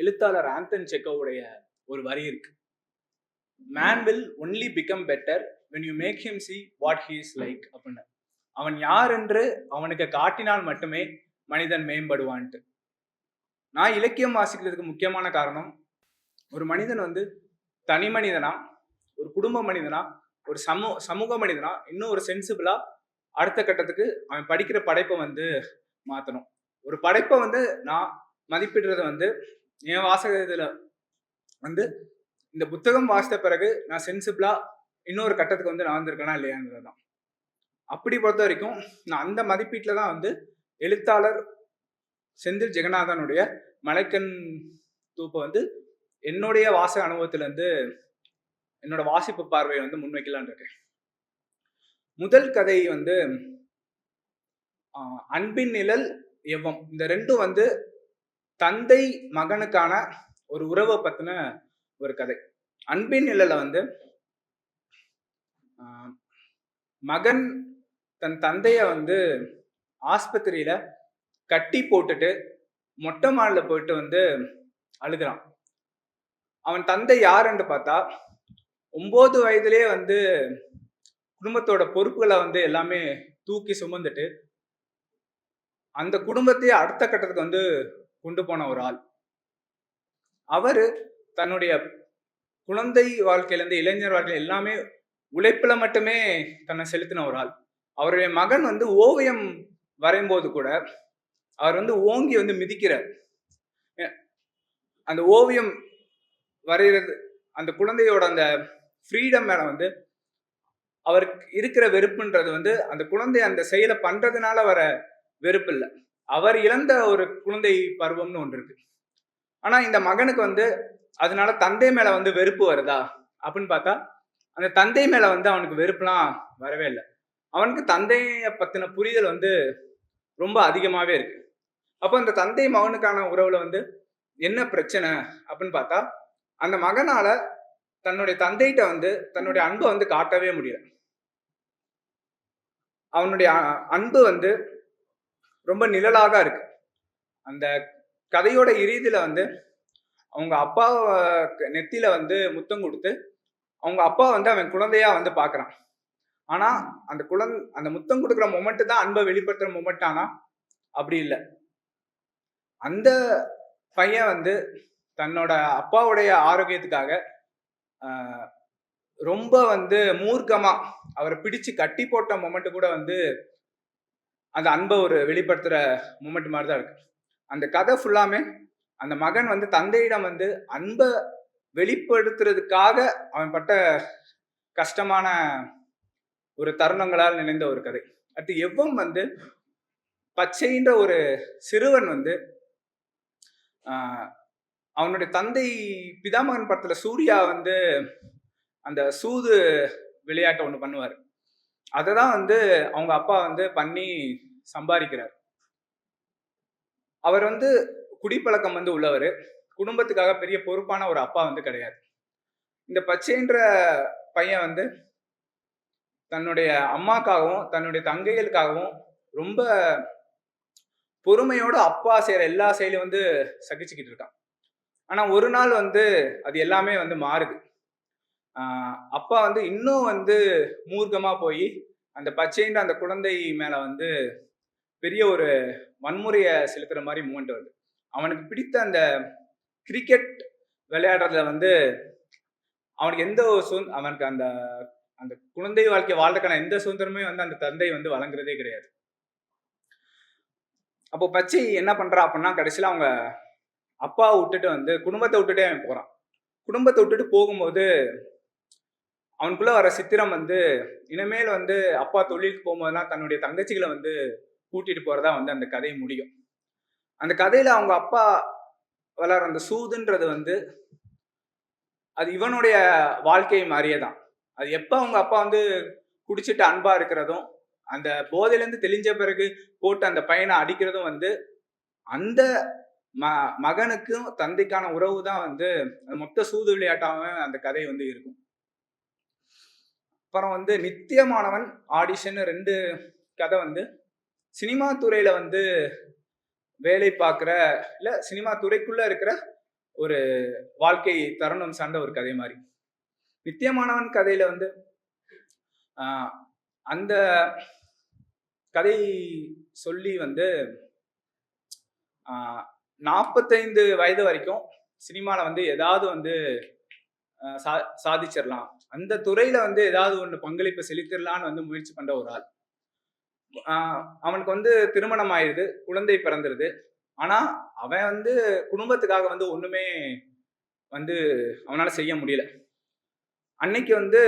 எழுத்தாளர் ஆந்தன் செக்கோவுடைய ஒரு வரி இருக்கு. Man will only become better when you make him see what he is like அப்படின்னு. அவன் யார் என்று அவனுக்கு காட்டினால் மட்டுமே மனிதன் மேம்படுவான்ட்டு. நான் இலக்கியம் வாசிக்கிறதுக்கு முக்கியமான காரணம் ஒரு மனிதன் வந்து தனி மனிதனா ஒரு குடும்ப மனிதனா ஒரு சமூக சமூக மனிதனா இன்னும் ஒரு சென்சிபிளா அடுத்த கட்டத்துக்கு அவன் படிக்கிற படைப்பை வந்து மாற்றணும் ஒரு படைப்பை வந்து நான் மதிப்பிடுறது வந்து என் வாசகத்துல வந்து இந்த புத்தகம் வாசித்த பிறகு நான் சென்சிபிளா இன்னொரு கட்டத்துக்கு வந்து நான் வந்திருக்கேனா இல்லையாங்கிறது தான். அப்படி பொறுத்த வரைக்கும் நான் அந்த மதிப்பீட்டில் தான் வந்து எழுத்தாளர் செந்தில் ஜெகநாதனுடைய மலைக்கண் தூப்பை வந்து என்னுடைய வாசக அனுபவத்திலேருந்து என்னோட வாசிப்பு பார்வையை வந்து முன்வைக்கலான்னு இருக்கேன். முதல் கதை வந்து அன்பின் நிழல் எவ்வம் இந்த ரெண்டும் வந்து தந்தை மகனுக்கான ஒரு உறவை பத்தின ஒரு கதை. அன்பின் நிழல வந்து மகன் தன் தந்தைய வந்து ஆஸ்பத்திரியில கட்டி போட்டுட்டு மொட்டை மாடில போயிட்டு வந்து அழுகிறான். அவன் தந்தை யாருன்னு பார்த்தா ஒன்பது வயதிலே வந்து குடும்பத்தோட பொறுப்புகளை வந்து எல்லாமே தூக்கி சுமந்துட்டு அந்த குடும்பத்தையே அடுத்த கட்டத்துக்கு வந்து கொண்டு போன ஒரு ஆள். அவரு தன்னுடைய குழந்தை வாழ்க்கையிலேருந்து இளைஞர் வாழ்க்கையில எல்லாமே உழைப்புல மட்டுமே தன்னை செலுத்தின ஒரு ஆள். அவருடைய மகன் வந்து ஓவியம் வரையும்போது கூட அவர் வந்து ஓங்கி வந்து மிதிக்கிறார். அந்த ஓவியம் வரைகிறது அந்த குழந்தையோட அந்த ஃப்ரீடம் மேல வந்து அவருக்கு இருக்கிற வெறுப்புன்றது வந்து அந்த குழந்தை அந்த செயலை பண்றதுனால வர வெறுப்பு இல்லை. அவர் இழந்த ஒரு குழந்தை பருவம்னு ஒன்று இருக்கு. ஆனா இந்த மகனுக்கு வந்து அதனால தந்தை மேல வந்து வெறுப்பு வருதா? அப்படின்னு பார்த்தா அந்த தந்தை மேல வந்து அவனுக்கு வெறுப்புலாம் வரவே இல்லை. அவனுக்கு தந்தைய பத்தின புரிதல் வந்து ரொம்ப அதிகமாவே இருக்கு. அப்போ அந்த தந்தை மகனுக்கான உறவுல வந்து என்ன பிரச்சனை? அப்படின்னு பார்த்தா அந்த மகனால தன்னுடைய தந்தைகிட்ட வந்து தன்னுடைய அன்பை வந்து காட்டவே முடியல. அவனுடைய அன்பு வந்து ரொம்ப நிழலாக இருக்கு. அந்த கதையோட இறுதியில வந்து அவங்க அப்பா நெத்தியில வந்து முத்தம் கொடுத்து அவங்க அப்பா வந்து அவன் குழந்தையா வந்து பார்க்குறான் ஆனா அந்த குழந்தை அந்த முத்தம் கொடுக்குற மொமெண்ட் தான் அன்பை வெளிப்படுத்துற மொமெண்ட் ஆனா அப்படி இல்லை. அந்த பையன் வந்து தன்னோட அப்பாவுடைய ஆரோக்கியத்துக்காக ரொம்ப வந்து மூர்க்கமா அவரை பிடிச்சு கட்டி போட்ட மொமெண்ட் கூட வந்து அந்த அன்பை ஒரு வெளிப்படுத்துகிற மூமெண்ட் மாதிரி தான் இருக்கு. அந்த கதை ஃபுல்லாமே அந்த மகன் வந்து தந்தையிடம் வந்து அன்பை வெளிப்படுத்துறதுக்காக அவன் பட்ட கஷ்டமான ஒரு தருணங்களால் நினைந்த ஒரு கதை. அடுத்து எவ்வம் வந்து பச்சைன்ற ஒரு சிறுவன் வந்து அவனுடைய தந்தை பிதாமகன் படத்தில் சூர்யா வந்து அந்த சூது விளையாட்டை ஒன்று பண்ணுவார். அதை தான் வந்து அவங்க அப்பா வந்து பண்ணி சம்பாதிக்கிறார். அவர் வந்து குடிப்பழக்கம் வந்து உள்ளவர். குடும்பத்துக்காக பெரிய பொறுப்பான ஒரு அப்பா வந்து கிடையாது. இந்த பச்சைன்ற பையன் வந்து தன்னுடைய அம்மாக்காகவும் தன்னுடைய தங்கைகளுக்காகவும் ரொம்ப பொறுமையோட அப்பா செய்கிற எல்லா செயலையும் வந்து சகிச்சுக்கிட்டு இருக்கான். ஆனால் ஒரு நாள் வந்து அது எல்லாமே வந்து மாறுது. அப்பா வந்து இன்னும் வந்து மூர்க்கமா போய் அந்த பச்சைன்ற அந்த குழந்தை மேல வந்து பெரிய ஒரு வன்முறையை செலுத்துற மாதிரி மூமெண்ட் வருது. அவனுக்கு பிடித்த அந்த கிரிக்கெட் விளையாடுறதுல வந்து அவனுக்கு எந்த ஒரு சுதந்திர அவனுக்கு அந்த அந்த குழந்தை வாழ்க்கை வாழ்றதுக்கான எந்த சுதந்திரமே வந்து அந்த தந்தை வந்து வழங்குறதே கிடையாது. அப்போ பச்சை என்ன பண்றா அப்படின்னா கடைசியில் அவங்க அப்பாவை விட்டுட்டு வந்து குடும்பத்தை விட்டுட்டே அவன் போகிறான் குடும்பத்தை விட்டுட்டு போகும்போது அவனுக்குள்ள வர சித்திரம் வந்து இனிமேல் வந்து அப்பா தொழிலுக்கு போகும்போதெல்லாம் தன்னுடைய தங்கச்சிகளை வந்து கூட்டிட்டு போறதா வந்து அந்த கதை முடியும். அந்த கதையில அவங்க அப்பா வளர அந்த சூதுன்றது வந்து அது இவனுடைய வாழ்க்கை மாதிரியே தான் அது எப்போ அவங்க அப்பா வந்து குடிச்சிட்டு அன்பா இருக்கிறதும் அந்த போதையிலேருந்து தெளிஞ்ச பிறகு போட்டு அந்த பையனை அடிக்கிறதும் வந்து அந்த ம மகனுக்கும் தந்தைக்கான உறவு தான் வந்து அது மொத்த சூது விளையாட்டாக அந்த கதை வந்து இருக்கும். அப்புறம் வந்து நித்தியமானவன் ஆடிஷன் ரெண்டு கதை வந்து. சினிமா துறையில வந்து வேலை பார்க்குற இல்லை சினிமா துறைக்குள்ள இருக்கிற ஒரு வாழ்க்கை தருணம் சார்ந்த ஒரு கதை மாதிரி. நித்தியமானவன் கதையில வந்து அந்த கதை சொல்லி வந்து நாற்பத்தைந்து வயது வரைக்கும் சினிமாவில் வந்து ஏதாவது வந்து சா சாதிச்சிடலாம் அந்த துறையில வந்து ஏதாவது ஒன்று பங்களிப்பு செலுத்திடலான்னு வந்து முயற்சி பண்ற ஒரு ஆள். அவனுக்கு வந்து திருமணம் ஆயிடுது குழந்தை பிறந்துருது. ஆனா அவன் வந்து குடும்பத்துக்காக வந்து ஒண்ணுமே வந்து அவனால செய்ய முடியல. அன்னைக்கு வந்து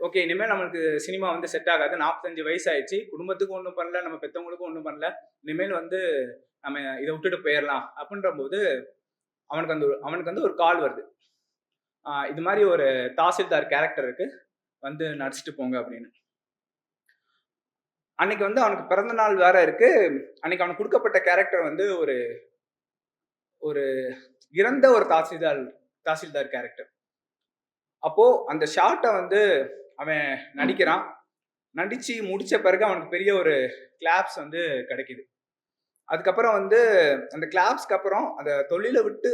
ஓகே இனிமேல் நம்மளுக்கு சினிமா வந்து செட் ஆகாது. நாற்பத்தஞ்சு வயசு ஆயிடுச்சு குடும்பத்துக்கும் ஒன்றும் பண்ணல நம்ம பெற்றவங்களுக்கும் ஒன்றும் பண்ணல. இனிமேல் வந்து நம்ம இதை விட்டுட்டு போயிடலாம் அப்படின்ற போது அவனுக்கு அந்த ஒரு- அவனுக்கு வந்து ஒரு கால் வருது. இது மாதிரி ஒரு தாசில்தார் கேரக்டர் இருக்கு. வந்து நடிச்சிட்டு போங்க அப்படின்னு. அன்னைக்கு வந்து அவனுக்கு பிறந்த நாள் வேற இருக்கு. அன்னைக்கு அவனுக்கு கொடுக்கப்பட்ட கேரக்டர் வந்து ஒரு ஒரு இறந்த ஒரு தாசில்தார் தாசில்தார் கேரக்டர் அப்போ அந்த ஷார்ட்டை வந்து அவன் நடிக்கிறான். நடிச்சு முடிச்ச பிறகு அவனுக்கு பெரிய ஒரு கிளாப்ஸ் வந்து கிடைக்குது. அதுக்கப்புறம் வந்து அந்த கிளாப்ஸ்க்கு அப்புறம் அந்த தொழிலை விட்டு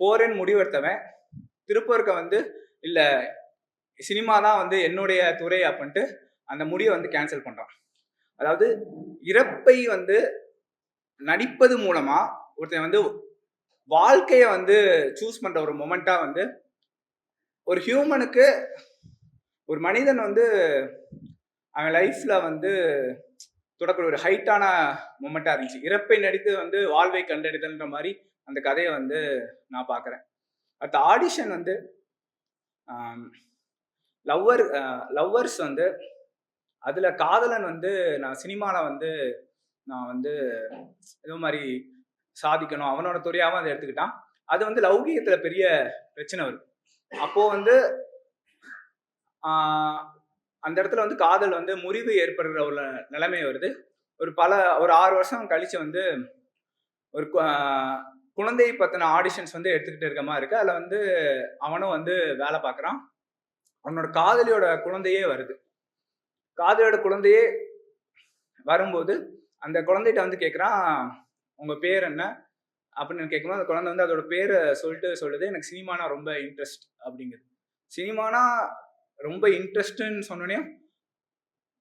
போறேன்னு முடிவெடுத்தவன் திருப்பூருக்கு வந்து இல்லை சினிமா தான் வந்து என்னுடைய துறை அப்படின்ட்டு அந்த முடிவை வந்து கேன்சல் பண்ணுறான் அதாவது இறப்பை வந்து நடிப்பது மூலமா ஒருத்தன் வந்து வாழ்க்கையை வந்து சூஸ் பண்ணுற ஒரு மொமெண்ட்டாக வந்து ஒரு ஹியூமனுக்கு ஒரு மனிதன் வந்து அவன் லைஃப்பில் வந்து தொடக்கூடிய ஒரு ஹைட்டான மொமெண்ட்டாக இருந்துச்சு. இறப்பை நடித்து வந்து வாழ்வை கண்டெடுத்தல்ன்ற மாதிரி அந்த கதையை வந்து நான் பார்க்குறேன். அடுத்த ஆடிஷன் வந்து um, லவ்வர் லவ்வர்ஸ் uh, வந்து அதில் காதலன் வந்து நான் சினிமாவில் வந்து நான் வந்து இது மாதிரி சாதிக்கணும் அவனோட துறையாகவும் அதை எடுத்துக்கிட்டான். அது வந்து லௌகீகத்தில் பெரிய பிரச்சனை வருது அப்போது வந்து அந்த இடத்துல வந்து காதல் வந்து முறிவு ஏற்படுற ஒரு நிலைமை வருது. ஒரு பல ஒரு ஆறு வருஷம் கழிச்சு வந்து ஒரு குழந்தையை பற்றின ஆடிஷன்ஸ் வந்து எடுத்துக்கிட்டு இருக்க மாதிரி இருக்கு. அதில் வந்து அவனும் வந்து வேலை பார்க்குறான். அவனோட காதலியோட குழந்தையே வருது. காதலியோட குழந்தையே வரும்போது அந்த குழந்தைகிட்ட வந்து கேட்குறான் உங்கள் பேர் என்ன? அப்படின்னு கேட்கும்போது அந்த குழந்தை வந்து அதோட பேரை சொல்லிட்டு சொல்லுது. எனக்கு சினிமானா ரொம்ப இன்ட்ரெஸ்ட் அப்படிங்குது. சினிமானா ரொம்ப இன்ட்ரெஸ்ட்டுன்னு சொன்னோடனே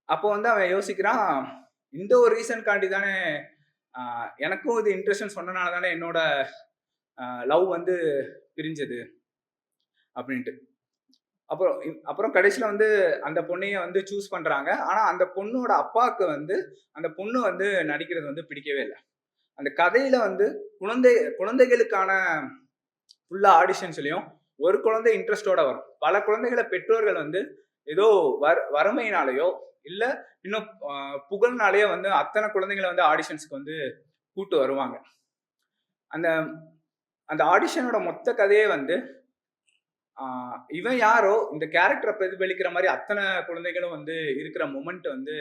அப்போ வந்து அவன் யோசிக்கிறான் இந்த ஒரு ரீசன்காண்டி தானே எனக்கும் இது இன்ட்ரெஸ்ட்னு சொன்னனால தானே என்னோட லவ் வந்து பிரிஞ்சது அப்படின்ட்டு. அப்புறம் அப்புறம் கடைசியில் வந்து அந்த பொண்ணையும் வந்து சூஸ் பண்ணுறாங்க ஆனால் அந்த பொண்ணோட அப்பாவுக்கு வந்து அந்த பொண்ணு வந்து நடிக்கிறது வந்து பிடிக்கவே இல்லை. அந்த கதையில் வந்து குழந்தை குழந்தைகளுக்கான ஃபுல்லாக ஆடிஷன்ஸ்லையும் ஒரு குழந்தை இன்ட்ரெஸ்டோட வரும். பல குழந்தைகளை பெற்றோர்கள் வந்து ஏதோ வர வறுமையினாலேயோ இல்லை இன்னும் புகழ்னாலேயோ வந்து அத்தனை குழந்தைங்களை வந்து ஆடிஷன்ஸ்க்கு வந்து கூட்டு வருவாங்க. அந்த அந்த ஆடிஷனோட மொத்த கதையே வந்து இவன் யாரோ இந்த கேரக்டரை பிரதிபலிக்கிற மாதிரி அத்தனை குழந்தைகளும் வந்து இருக்கிற மொமெண்ட் வந்து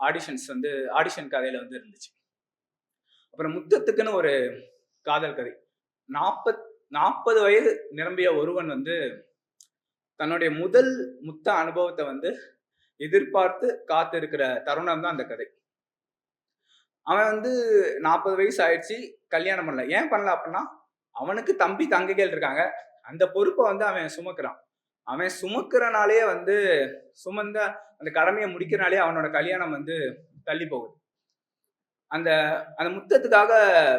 ஆடிஷன்ஸ் வந்து ஆடிஷன் கதையில வந்து இருந்துச்சு. அப்புறம் முத்தத்துக்குன்னு ஒரு காதல் கதை. நாற்பத் நாற்பது வயது நிரம்பிய ஒருவன் வந்து தன்னுடைய முதல் முத்த அனுபவத்தை வந்து எதிர்பார்த்து காத்து இருக்கிற தருணம் தான் அந்த கதை. அவன் வந்து நாற்பது வயசு ஆயிடுச்சு கல்யாணம் பண்ணல. ஏன் பண்ணல அப்படின்னா அவனுக்கு தம்பி தங்கைகள் இருக்காங்க. அந்த பொறுப்பை வந்து அவன் சுமக்கிறான். அவன் சுமக்கிறனாலே வந்து சுமந்த அந்த கடமையை முடிக்கிறனாலே அவனோட கல்யாணம் வந்து தள்ளி போகுது. அந்த அந்த முத்தத்துக்காக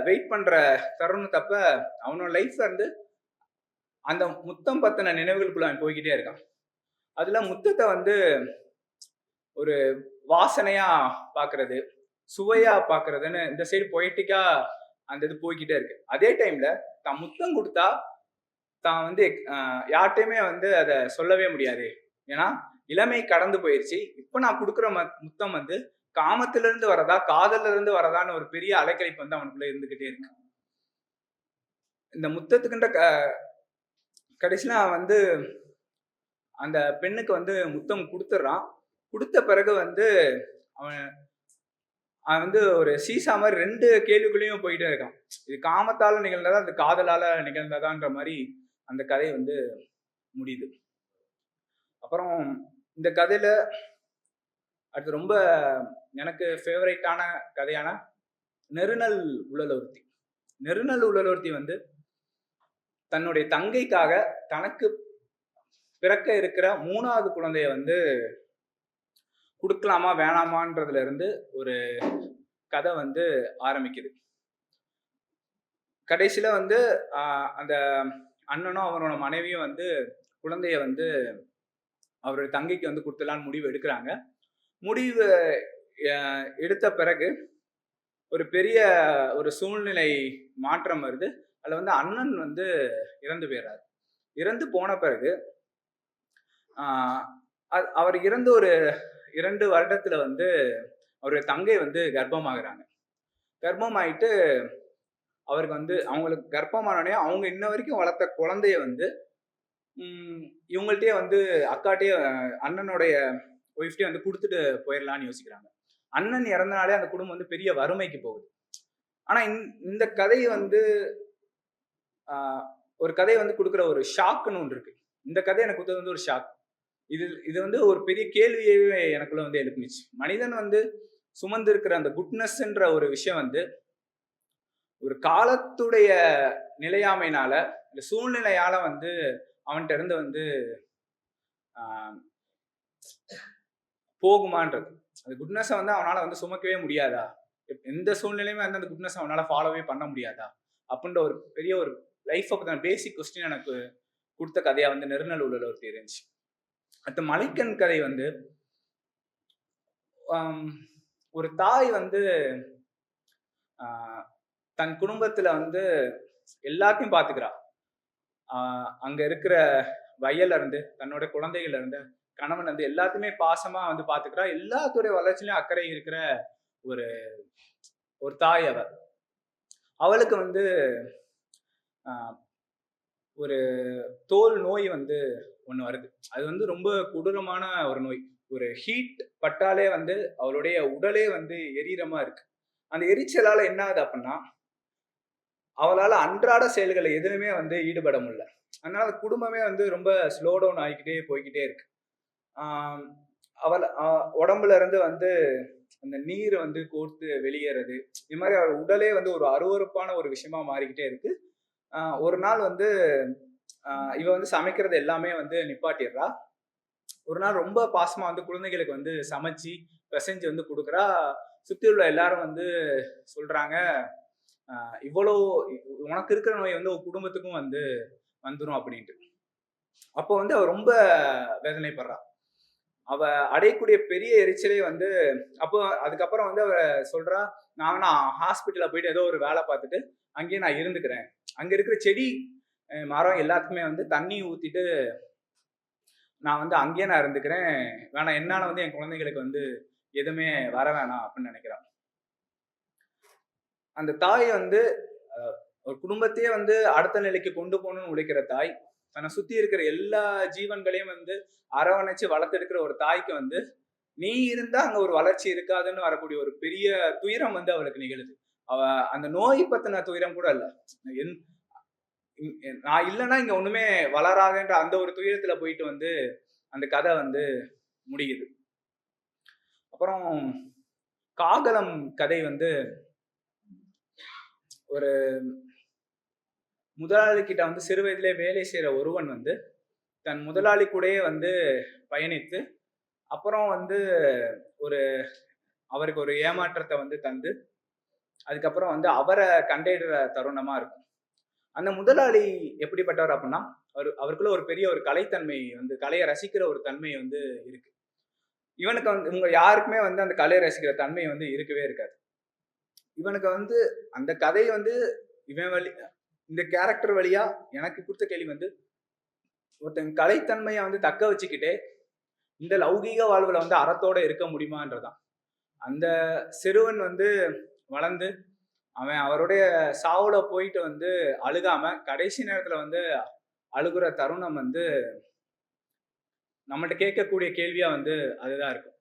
வெயிட் பண்ற தருணத்தப்ப அவனோட லைஃப்ல இருந்து அந்த முத்தம் பத்தின நினைவுகளுக்குள்ள அவன் போய்கிட்டே இருக்கான். அதுல முத்தத்தை வந்து ஒரு வாசனையா பாக்குறது சுவையா பாக்குறதுன்னு இந்த சைடு பொய்டிக்கா அந்த இது போய்கிட்டே இருக்கு. அதே டைம்ல தான் முத்தம் கொடுத்தா தான் வந்து யார்கிட்டையுமே வந்து அதை சொல்லவே முடியாது. ஏன்னா இளமை கடந்து போயிருச்சு. இப்ப நான் கொடுக்குற ம- முத்தம் வந்து காமத்துல இருந்து வரதா காதல்ல இருந்து வரதான்னு ஒரு பெரிய அலைக்கழிப்பு வந்து அவனுக்குள்ள இருந்துகிட்டே இருக்கு. இந்த முத்தத்துக்குன்ற க கடைசியில அவன் வந்து அந்த பெண்ணுக்கு வந்து முத்தம் கொடுத்துட்றான் கொடுத்த பிறகு வந்து அவன் அவன் வந்து ஒரு சீசா மாதிரி ரெண்டு கேள்விக்குள்ளேயும் போயிட்டே இருக்கான். இது காமத்தால நிகழ்ந்ததா அது காதலால நிகழ்ந்ததான்ற மாதிரி அந்த கதை வந்து முடியுது. அப்புறம் இந்த கதையில அடுத்து ரொம்ப எனக்கு ஃபேவரட்டான கதையான நெருநல் உழலொருத்தி நெருநல் உழலொருத்தி வந்து தன்னுடைய தங்கைக்காக தனக்கு பிறக்க இருக்கிற மூணாவது குழந்தைய வந்து கொடுக்கலாமா வேணாமான்றதுல இருந்து ஒரு கதை வந்து ஆரம்பிக்குது. கடைசியில் வந்து அந்த அண்ணனும் அவரோட மனைவியும் வந்து குழந்தைய வந்து அவருடைய தங்கைக்கு வந்து கொடுத்துலான்னு முடிவு எடுக்கிறாங்க. முடிவு எடுத்த பிறகு ஒரு பெரிய ஒரு சூழ்நிலை மாற்றம் வருது. அதில் வந்து அண்ணன் வந்து இறந்து போயிடுறாரு இறந்து போன பிறகு அவர் இறந்து ஒரு இரண்டு வருடத்துல வந்து அவருடைய தங்கை வந்து கர்ப்பமாகறாங்க. கர்ப்பமாயிட்டு அவருக்கு வந்து அவங்களுக்கு கர்ப்பமானோடனே அவங்க இன்ன வரைக்கும் வளர்த்த குழந்தைய வந்து இவங்கள்ட்டே வந்து அக்காட்டே அண்ணனுடைய ஒய்ஃப்டே வந்து கொடுத்துட்டு போயிடலான்னு யோசிக்கிறாங்க. அண்ணன் இறந்தனாலே அந்த குடும்பம் வந்து பெரிய வறுமைக்கு போகுது. ஆனா இந்த- இந்த கதை வந்து ஒரு கதை வந்து கொடுக்குற ஒரு ஷாக்குன்னு ஒன்று இருக்கு. இந்த கதை எனக்கு கொடுத்தது வந்து ஒரு ஷாக். இது இது வந்து ஒரு பெரிய கேள்வியவே எனக்குள்ள வந்து எழுப்புனுச்சு. மனிதன் வந்து சுமந்து இருக்கிற அந்த குட்னஸ்ன்ற ஒரு விஷயம் வந்து ஒரு காலத்துடைய நிலையாமைனால இந்த சூழ்நிலையால வந்து அவன்கிட்ட இருந்து வந்து போகுமான்றது. அந்த குட்னஸை வந்து அவனால் வந்து சுமக்கவே முடியாதா? எப்- எந்த சூழ்நிலையுமே வந்து அந்த குட்னஸ் அவனால் ஃபாலோவே பண்ண முடியாதா? அப்படின்ற ஒரு பெரிய ஒரு லைஃப்பை பற்றின பேசிக் கொஸ்டின் எனக்கு கொடுத்த கதையாக வந்து நெருநல்லூரில் ஒரு தெரிஞ்சு அடுத்த மலைக்கண் கதை வந்து ஒரு தாய் வந்து தன் குடும்பத்தில் வந்து எல்லாத்தையும் பார்த்துக்கிறா அங்கே இருக்கிற வயல்ல இருந்து தன்னோட குழந்தைகள்ல இருந்து கணவன் வந்து எல்லாத்தையுமே பாசமா வந்து பாத்துக்கிறா. எல்லாத்துடைய வளர்ச்சியிலும் அக்கறை இருக்கிற ஒரு ஒரு தாய் அவ. அவளுக்கு வந்து ஒரு தோல் நோய் வந்து ஒன்று வருது. அது வந்து ரொம்ப கொடூரமான ஒரு நோய். ஒரு ஹீட் பட்டாலே வந்து அவளுடைய உடலே வந்து எரியறமா இருக்கு. அந்த எரிச்சலால என்ன ஆகுது அப்படின்னா அவளால அன்றாட செயல்களை எதுவுமே வந்து ஈடுபட முடியல. அதனால குடும்பமே வந்து ரொம்ப ஸ்லோ டவுன் ஆகிக்கிட்டே போய்கிட்டே இருக்கு. அவள் உடம்புல இருந்து வந்து அந்த நீர் வந்து கோர்த்து வெளியேறது இது மாதிரி அவர் உடலே வந்து ஒரு அருவருப்பான ஒரு விஷயமா மாறிக்கிட்டே இருக்கு. ஆஹ் ஒரு நாள் வந்து ஆஹ் இவ வந்து சமைக்கிறது எல்லாமே வந்து நிப்பாட்டிடுறா. ஒரு நாள் ரொம்ப பாசமா வந்து குழந்தைகளுக்கு வந்து சமைச்சு பிசைஞ்சு வந்து கொடுக்குறா. சுத்தி உள்ள எல்லாரும் வந்து சொல்றாங்க ஆஹ் இவ்வளோ உனக்கு இருக்கிற நோய் வந்து உன் குடும்பத்துக்கும் வந்து வந்துடும் அப்படின்ட்டு. அப்போ வந்து அவர் ரொம்ப வேதனைப்படுறா. அவ அடையக்கூடிய பெரிய எரிச்சலே வந்து அப்போ அதுக்கப்புறம் வந்து அவ சொல்றா நான் வேணா ஹாஸ்பிட்டல போயிட்டு ஏதோ ஒரு வேலை பார்த்துட்டு அங்கேயே நான் இருந்துக்கிறேன். அங்க இருக்கிற செடி மரம் எல்லாத்துக்குமே வந்து தண்ணி ஊத்திட்டு நான் வந்து அங்கேயே நான் இருந்துக்கிறேன். வேணாம் என்னால வந்து என் குழந்தைகளுக்கு வந்து எதுவுமே வர வேணாம் அப்படின்னு நினைக்கிறான் அந்த தாய் வந்து ஒரு குடும்பத்தையே வந்து அடுத்த நிலைக்கு கொண்டு போகணும்னு உழைக்கிற தாய் தன்னை சுத்தி இருக்கிற எல்லா ஜீவன்களையும் வந்து அரவணைச்சு வளர்த்தெடுக்கிற ஒரு தாய்க்கு வந்து நீ இருந்தா அங்க ஒரு வளர்ச்சி இருக்காதுன்னு வரக்கூடிய ஒரு பெரிய துயரம் வந்து அவளுக்கு நிகழுது. அவ அந்த நோய் பத்தின துயரம் கூட இல்ல. என் நான் இல்லைன்னா இங்க ஒண்ணுமே வளராதுன்ற அந்த ஒரு துயரத்துல போயிட்டு வந்து அந்த கதை வந்து முடியுது. அப்புறம் காகலம் கதை வந்து ஒரு முதலாளி கிட்ட வந்து சிறு வயதிலே வேலை செய்கிற ஒருவன் வந்து தன் முதலாளி கூடயே வந்து பயணித்து அப்புறம் வந்து ஒரு அவருக்கு ஒரு ஏமாற்றத்தை வந்து தந்து அதுக்கப்புறம் வந்து அவரை கண்டிடுற தருணமா இருக்கும். அந்த முதலாளி எப்படிப்பட்டவர் அப்படின்னா அவர் அவருக்குள்ள ஒரு பெரிய ஒரு கலைத்தன்மை வந்து கலையை ரசிக்கிற ஒரு தன்மை வந்து இருக்கு. இவனுக்கு வந்து இவங்க யாருக்குமே வந்து அந்த கலையை ரசிக்கிற தன்மை வந்து இருக்கவே இருக்காது. இவனுக்கு வந்து அந்த கதை வந்து இவன் வழி இந்த கேரக்டர் வழியா எனக்கு கொடுத்த கேள்வி வந்து ஒருத்தன் கலைத்தன்மையை வந்து தக்க வச்சுக்கிட்டே இந்த லௌகீக வாழ்வில் வந்து அறத்தோட இருக்க முடியுமான்றதான். அந்த சிறுவன் வந்து வளர்ந்து அவன் அவருடைய சாவுல போயிட்டு வந்து அழுகாம கடைசி நேரத்துல வந்து அழுகுற தருணம் வந்து நம்மள்ட்ட கேட்கக்கூடிய கேள்வியா வந்து அதுதான் இருக்கும்.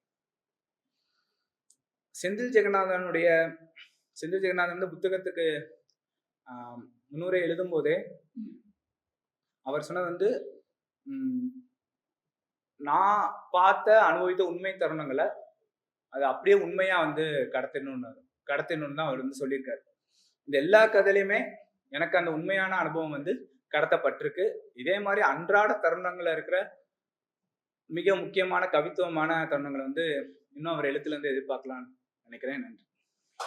செந்தில் ஜெகநாதனுடைய செந்தில் ஜெகநாதன் வந்து புத்தகத்துக்கு முன்னுரை எழுதும் போதே அவர் சொன்னது வந்து நான் பார்த்த அனுபவித்த உண்மை தருணங்களை அது அப்படியே உண்மையா வந்து கடத்தணும்னு கடத்தணும்னு தான் அவர் வந்து சொல்லியிருக்காரு. இந்த எல்லா கதையிலையுமே எனக்கு அந்த உண்மையான அனுபவம் வந்து கடத்தப்பட்டிருக்கு. இதே மாதிரி அன்றாட தருணங்களில் இருக்கிற மிக முக்கியமான கவித்துவமான தருணங்களை வந்து இன்னும் அவர் எழுத்துல இருந்து எதிர்பார்க்கலாம்னு நினைக்கிறேன். நன்றி.